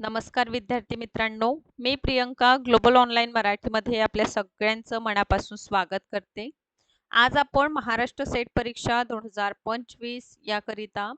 नमस्कार विद्यार्थी मित्रांनो मी प्रियंका ग्लोबल ऑनलाईन मराठीमध्ये आपल्या सगळ्यांचं मनापासून स्वागत करते. आज आपण महाराष्ट्र सेट परीक्षा दोन हजार पंचवीस याकरिता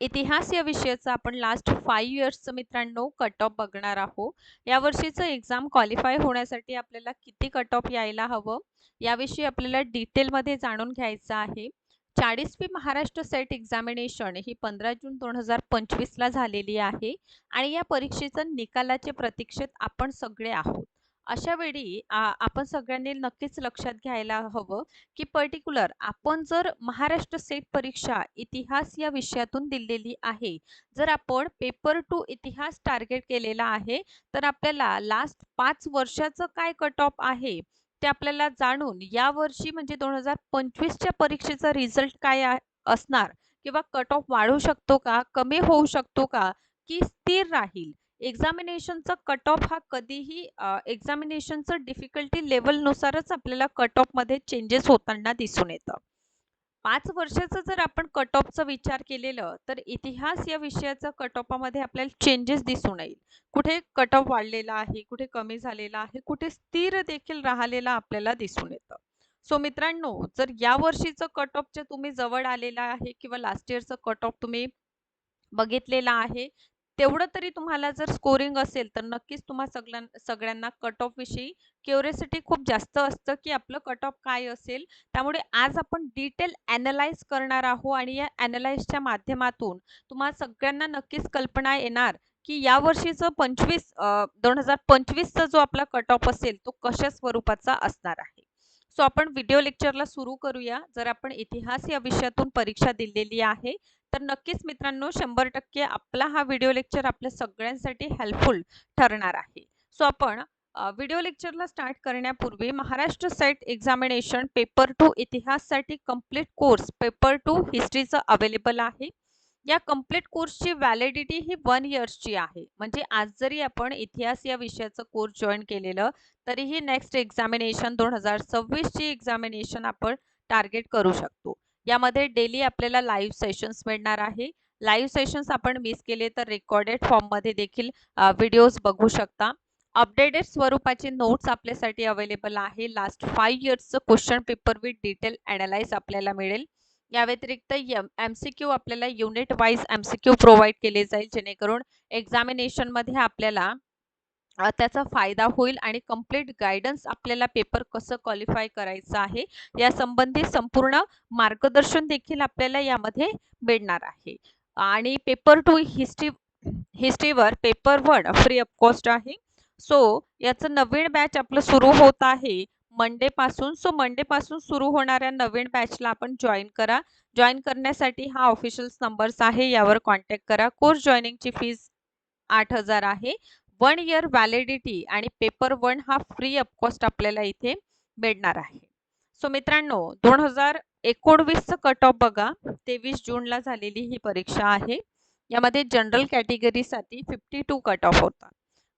इतिहास या विषयाचं आपण लास्ट फाईव्ह इयर्सचं मित्रांनो कट ऑफ बघणार आहोत. यावर्षीचं एक्झाम क्वालिफाय होण्यासाठी आपल्याला किती कट ऑफ यायला हवं याविषयी आपल्याला डिटेलमध्ये जाणून घ्यायचं आहे. चाळीसवी महाराष्ट्र सेट एक्झामिनेशन ही पंधरा जून दोन हजार पंचवीसला झालेली आहे आणि या परीक्षेचं निकालाचे प्रतीक्षेत आपण सगळे आहोत. अशा वेळी आपण सगळ्यांनी नक्कीच लक्षात घ्यायला हवं की पर्टिक्युलर आपण जर महाराष्ट्र सेट परीक्षा इतिहास या विषयातून दिलेली आहे जर आपण पेपर टू इतिहास टार्गेट केलेला आहे तर आपल्याला लास्ट पाच वर्षाचं काय कट ऑफ आहे? ते आपल्याला जाणून या वर्षी म्हणजे दोन हजार पंचवीसच्या परीक्षेचा रिझल्ट काय असणार? किंवा कट ऑफ वाढू शकतो का? कमी होऊ शकतो का? की स्थिर राहील? एक्झामिनेशनचा कट ऑफ हा कधीही एक्झामिनेशनचं डिफिकल्टी लेवलनुसारच आपल्याला कट ऑफमध्ये चेंजेस होताना दिसून येतं. पाच वर्षाचा जर आपण कट ऑफचा विचार केलेलं तर इतिहास या विषयाचा कट ऑफामध्ये आपल्याला चेंजेस दिसून येईल. कुठे कट ऑफ वाढलेला आहे कुठे कमी झालेला आहे कुठे स्थिर देखील राहिलेला आपल्याला दिसून येतं. सो मित्रांनो जर या वर्षीचं कट ऑफच्या तुम्ही जवळ आलेला आहे किंवा लास्ट इयरचं कट ऑफ तुम्ही बघितलेला आहे तेवढं तरी तुम्हाला जर स्कोरिंग असेल तर नक्कीच तुम्हा सगळ्यां सगळ्यांना कट ऑफविषयी क्युरिसिटी खूप जास्त असतं की आपलं कट ऑफ काय असेल. त्यामुळे आज आपण डिटेल ॲनलाइज करणार आहोत आणि या ॲनलाइजच्या माध्यमातून तुम्हाला सगळ्यांना नक्कीच कल्पना येणार की यावर्षीचं पंचवीस दोन हजार पंचवीसचा जो आपला कट ऑफ असेल तो कशा स्वरूपाचा असणार आहे. सो आपण व्हिडिओ लेक्चरला सुरू करूया. जर आपण इतिहास या विषयातून परीक्षा दिलेली आहे तर नक्कीच मित्रांनो शंभर टक्के आपला हा व्हिडिओ लेक्चर आपल्या सगळ्यांसाठी हेल्पफुल ठरणार आहे. सो आपण व्हिडिओ लेक्चरला स्टार्ट करण्यापूर्वी Maharashtra set examination paper two इतिहाससाठी complete course paper two हिस्ट्रीचं अवेलेबल आहे. या कंप्लीट कोर्सची व्हॅलिडिटी ही वन इयर्सची आहे. म्हणजे आज जरी आपण इतिहास या विषयाचं कोर्स जॉईन केलेलं तरीही नेक्स्ट एक्झामिनेशन दोन हजार सव्वीसची एक्झामिनेशन आपण टार्गेट करू शकतो. यामध्ये डेली आपल्याला लाईव्ह सेशन्स मिळणार आहे. लाईव्ह सेशन्स आपण मिस केले तर रेकॉर्डेड फॉर्ममध्ये देखील व्हिडिओज बघू शकता. अपडेटेड स्वरूपाचे नोट्स आपल्यासाठी अवेलेबल आहे. Last five इयर्सचं question paper with detail analyse आपल्याला मिळेल. या व्यतिरिक्त एम सी क्यू आपल्याला unit wise M C Q provide केले जाईल. जेणेकरून एक्झामिनेशनमध्ये आपल्याला त्याचा फायदा होईल आणि कंप्लीट गायडन्स आपल्याला पेपर कसं क्वालिफाय करायचं आहे या संबंधी संपूर्ण मार्गदर्शन देखील आपल्याला यामध्ये मिळणार आहे. आणि paper two history हिस्ट्रीवर paper one free of cost आहे. सो याचं नवीन बॅच आपलं सुरू होत आहे. मंडेपासून सो मंडेपासून सुरू होणाऱ्या नवीन बॅचला आपण जॉईन करा. जॉईन करण्यासाठी हा ऑफिशियल्स नंबर्स आहे यावर कॉन्टॅक्ट करा. कोर्स जॉईनिंगची फीज आठ हजार आहे. वन इयर व्हॅलिडिटी आणि पेपर वन हा फ्री अपकॉस्ट आपल्याला इथे मिळणार आहे. सो मित्रांनो दोन हजार एकोणवीसचं कट ऑफ बघा. तेवीस जूनला झालेली ही परीक्षा आहे. यामध्ये जनरल कॅटेगरीसाठी फिफ्टी टू कट ऑफ होता.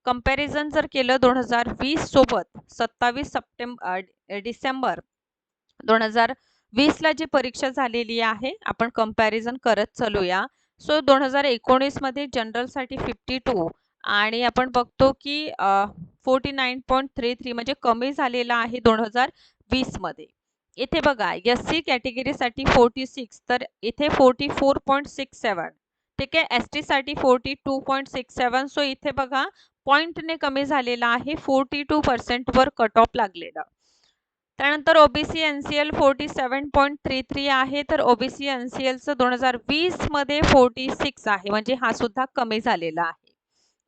कंपॅरिझन जर केलं दोन हजार वीस सोबत सत्तावीस सप्टेंबर डिसेंबर दोन हजार वीसला जी परीक्षा झालेली आहे आपण कंपॅरिझन करत चालूया. सो दोन हजार एकोणीसमध्ये जनरलसाठी फिफ्टी टू आणि आपण बघतो की forty nine point three three म्हणजे कमी झालेला आहे दोन हजार वीसमध्ये इथे बघा एस सी कॅटेगरीसाठी फोर्टी सिक्स तर इथे forty four point six seven ठीक आहे? एस टीसाठी forty two point six seven so इथे बघा पॉईंटने कमी झालेला आहे फोर्टी टू पर्सेंटवर कट ऑफ लागलेला. त्यानंतर OBC N C L forty seven point three three आहे तर ओबीसी एन सी एलचं दोन हजार वीसमध्ये फोर्टी सिक्स आहे म्हणजे हा सुद्धा कमी झालेला आहे.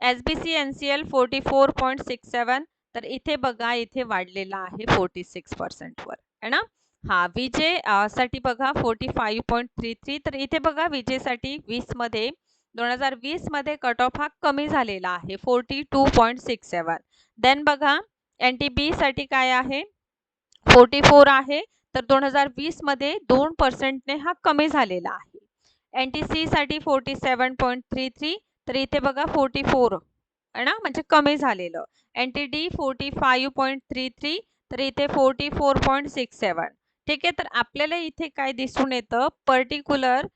S B C N C L forty four point six seven तर इथे बघा इथे वाढलेला आहे फोर्टी सिक्स पर्सेंटवर है ना? हा विजे साठी बघा forty five point three three तर इथे बघा विजेसाठी वीसमध्ये दोन हजार वीसमध्ये कट ऑफ हा कमी झालेला आहे forty two point six seven then बघा एन टी बीसाठी काय आहे? फोर्टी फोर आहे तर दोन हजार वीसमध्ये दोन पर्सेंटने हा कमी झालेला आहे. एन टी सीसाठी forty seven point three three तर इथे बघा फोर्टी फोर आहे ना? म्हणजे कमी झालेलं. N T D forty five point three three तर इथे forty four point six seven ठीक आहे? तर आपल्याला इथे काय दिसून येतं? पर्टिक्युलर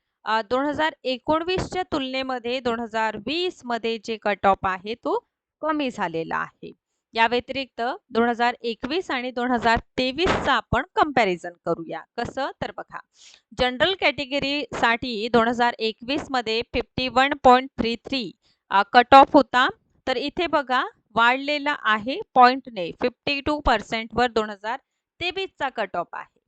दोन हजार एकोणवीसच्या तुलनेमध्ये दोन हजार वीसमध्ये जे कट ऑफ आहे तो कमी झालेला आहे. या व्यतिरिक्त दोन हजार एकवीस आणि दोन हजार तेवीसचा आपण कंपॅरिझन करूया. कसं? तर बघा जनरल कॅटेगरीसाठी दोन हजार एकवीसमध्ये fifty one point three three cut off होता. तर इथे बघा वाढलेला आहे पॉईंटने फिफ्टी टू पर्सेंटवर दोन हजार तेवीसचा कट ऑफ आहे.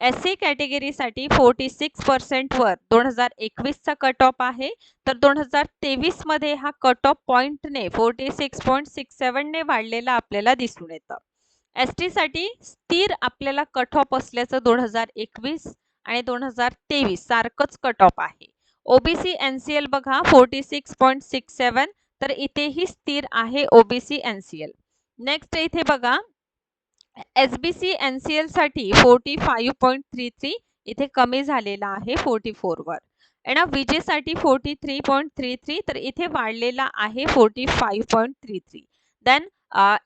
एस सी कॅटेगरीसाठी फोर्टी सिक्स पर्सेंटवर दोन हजार एकवीसचा कट ऑफ आहे. तर दोन हजार तेवीसमध्ये हा कट ऑफ पॉईंटने फोर्टी सिक्स पॉईंट सिक्स सेवनने वाढलेला आपल्याला दिसून येतं. एस टीसाठी स्थिर आपल्याला कट ऑफ असल्याचं दोन हजार एकवीस आणि दोन हजार तेवीस सारखंच कट ऑफ आहे ओबीसी एन सी एल बघा forty six point six seven तर इथेही स्थिर आहे OBC N C L next इथे बघा S B C N C एलसाठी forty five point three three इथे कमी झालेला आहे फोर्टी फोरवर आणि विजेसाठी forty three point three three तर इथे वाढलेला आहे forty five point three three then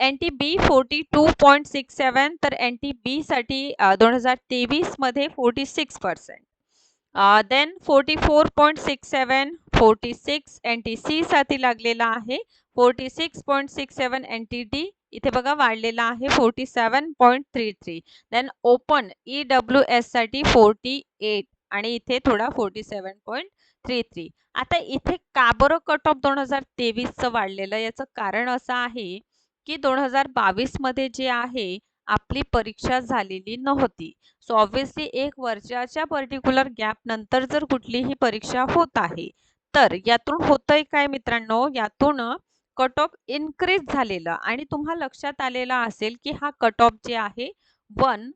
N T B forty two point six seven तर एन टी बीसाठी दोन हजार तेवीसमध्ये forty six percent then forty four point six seven forty six N T सीसाठी लागलेला आहे forty six point six seven N T T इथे बघा वाढलेला आहे forty seven point three three then open E W एससाठी forty eight आणि इथे थोडा forty seven point three three आता इथे का बरं कट ऑफ दोन हजार तेवीसचं वाढलेलं? याचं कारण असं आहे की दोन हजार बावीसमध्ये जे आहे आपली परीक्षा झालेली नव्हती. सो ऑब्व्हियसली एक वर्षाच्या पर्टिक्युलर गॅप नंतर जर कुठलीही परीक्षा होत आहे तर यातून होतंय काय मित्रांनो? यातून कट ऑफ इन्क्रीज झालेलं आणि तुम्हाला लक्षात आलेला असेल की हा कट ऑफ जे आहे वन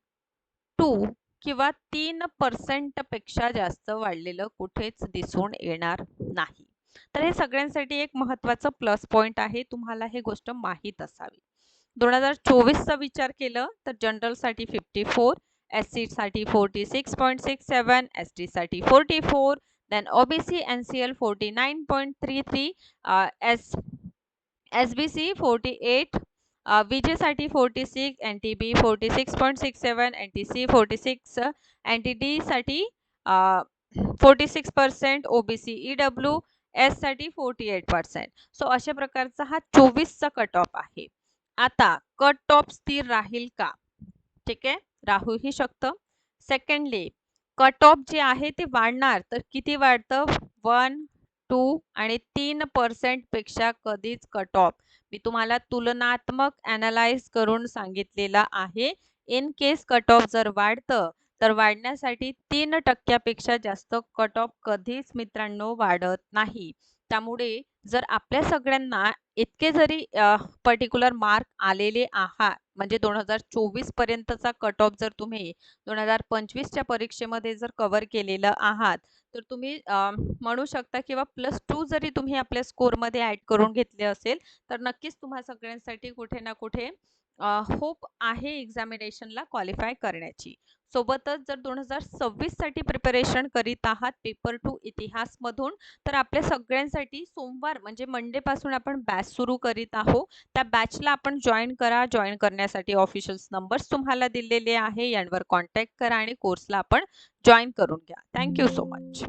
टू किंवा तीन पर्सेंटपेक्षा जास्त वाढलेलं कुठेच दिसून येणार नाही. तर हे सगळ्यांसाठी एक महत्त्वाचं प्लस पॉईंट आहे. तुम्हाला हे गोष्ट माहीत असावी. दोन हजार चोवीसचा विचार केलं तर जनरलसाठी फिफ्टी फोर एस सीसाठी forty six point six seven S टीसाठी forty four then OBC N C L forty nine point three three S S B C forty eight विजेसाठी forty six N T B forty six point six seven N T C forty six N T डीसाठी forty six percent O B C E W एससाठी forty eight percent so अशा प्रकारचा हा चोवीसचा cut off आहे. आता cut off स्थिर राहील का? ठीक आहे? राहूही शकतं. सेकंडली कट ऑफ जे आहे ते वाढणार तर किती वाढतं? वन टू आणि तीन पर्सेंटपेक्षा कधीच कट ऑफ मी तुम्हाला तुलनात्मक ॲनालाइज करून सांगितलेलं आहे. इन केस कट ऑफ जर वाढतं तर वाढण्यासाठी तीन टक्क्यापेक्षा जास्त कट ऑफ कधीच मित्रांनो वाढत नाही. त्यामुळे जर आपल्या सगळ्यांना इतके जरी पर्टिक्युलर मार्क आलेले आहात म्हणजे दोन हजार चोवीस पर्यंतचा कट ऑफ जर तुम्ही दोन हजार पंचवीसच्या परीक्षेमध्ये जर कव्हर केलेलं आहात तर तुम्ही म्हणू शकता किंवा प्लस टू जरी तुम्ही आपल्या स्कोरमध्ये ॲड करून घेतले असेल तर नक्कीच तुम्हा सगळ्यांसाठी कुठे ना कुठे होप आहे एक्झामिनेशनला क्वालिफाय करण्याची. सोबतच जर दोन हजार सव्वीससाठी प्रिपरेशन करीत आहात पेपर टू इतिहासमधून तर आपल्या सगळ्यांसाठी सोमवार म्हणजे मंडेपासून आपण बॅच सुरू करीत आहोत. त्या बॅचला आपण जॉईन करा जॉईन करण्यासाठी ऑफिशियल्स नंबर्स तुम्हाला दिलेले आहे यांवर कॉन्टॅक्ट करा आणि कोर्सला आपण जॉईन करून घ्या. Thank you so much.